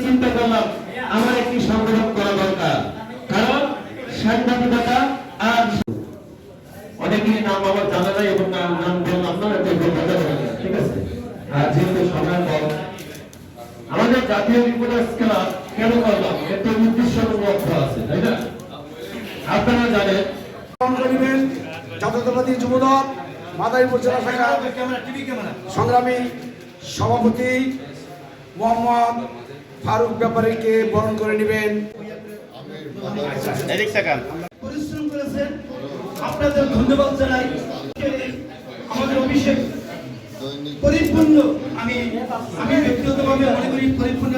করলাম আমার একটি সংগঠন করা দরকার। কারণ সাংবাদিকতা আর অনেকেই নাম আমার জানা নাই এবং নাম নাম বললাম না বলতে ঠিক আছে? আর যেহেতু সময় কম আমাদের জাতীয় রিপোর্টার্স ক্লাব কেন করলাম? একটা উদ্দেশ্য লক্ষ্য আছে তাই না? আপনারা জানেন। জাতীয়তাবাদী যুবদল মাদারীপুর জেলা শাখা সংগ্রামী সভাপতি মোহাম্মদ ফারুক ব্যাপারীকে বরণ করে নেবেন। পরিশ্রম করেছেন। আপনাদের ধন্যবাদ জানাই। আমাদের অভিষেক। পরিপূর্ণ। আমি আমি ব্যক্তিগতভাবে মনে করি পরিপূর্ণ